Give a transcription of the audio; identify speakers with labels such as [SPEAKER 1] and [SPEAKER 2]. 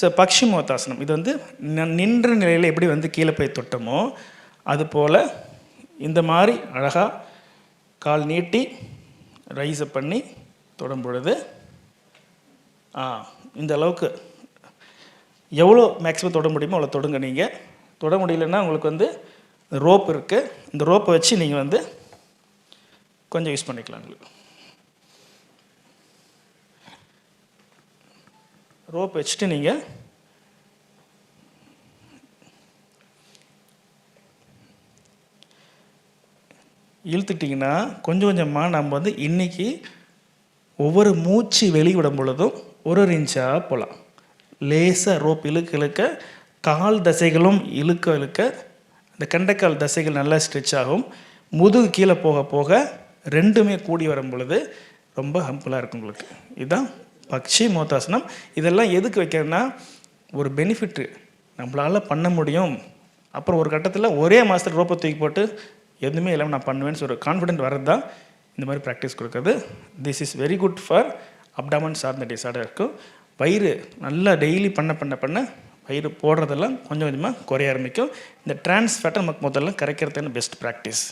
[SPEAKER 1] So பக்ஷிமோத்தாசனம் இது வந்து நின்ற நிலையில் எப்படி வந்து கீழே போய் தொட்டோமோ அது போல் இந்த மாதிரி அழகாக கால் நீட்டி ரைஸை பண்ணி தொடும் பொழுது ஆ இந்த அளவுக்கு எவ்வளோ மேக்ஸிமம் தொட முடியுமோ அவ்வளோ தொடுங்க நீங்கள் தொட முடியலன்னா உங்களுக்கு வந்து ரோப் இருக்குது இந்த ரோப்பை வச்சு நீங்கள் வந்து கொஞ்சம் யூஸ் பண்ணிக்கலாம். உங்களுக்கு ரோப் வச்சுட்டு நீங்கள் இழுத்துட்டிங்கன்னா கொஞ்சம் கொஞ்சமாக நம்ம வந்து இன்றைக்கி ஒவ்வொரு மூச்சு வெளிவிடும் பொழுதும் ஒரு ஒரு இன்ச்சாக போகலாம் லேசாக ரோப் இழுக்க இழுக்க கால் தசைகளும் இழுக்க இழுக்க இந்த கண்டைக்கால் தசைகள் நல்லா ஸ்ட்ரெச் ஆகும். முதுகு கீழே போக போக ரெண்டுமே கூடி வரும் பொழுது ரொம்ப ஹம்புலாக இருக்கும் உங்களுக்கு. இதுதான் பக்ஷி மோத்தாசனம் இதெல்லாம் எதுக்கு வைக்கிறேன்னா ஒரு பெனிஃபிட்டு நம்மளால் பண்ண முடியும். அப்புறம் ஒரு கட்டத்தில் ஒரே மாதத்தில் ரோப்பை தூக்கி போட்டு எதுவுமே இல்லாமல் நான் பண்ணுவேன்னு ஒரு கான்ஃபிடென்ட் வர்றது தான் இந்த மாதிரி ப்ராக்டிஸ் கொடுக்குறது. This is very good for abdomen சார்ந்த டிசார்டர் இருக்கும் வயிறு நல்லா டெய்லி பண்ண பண்ண பண்ண வயிறு போடுறதெல்லாம் கொஞ்சம் கொஞ்சமாக குறைய ஆரம்பிக்கும். இந்த டிரான்ஸ் ஃபேட்டை நமக்கு முதல்ல கரைக்கிறதுன்னு பெஸ்ட் ப்ராக்டிஸ்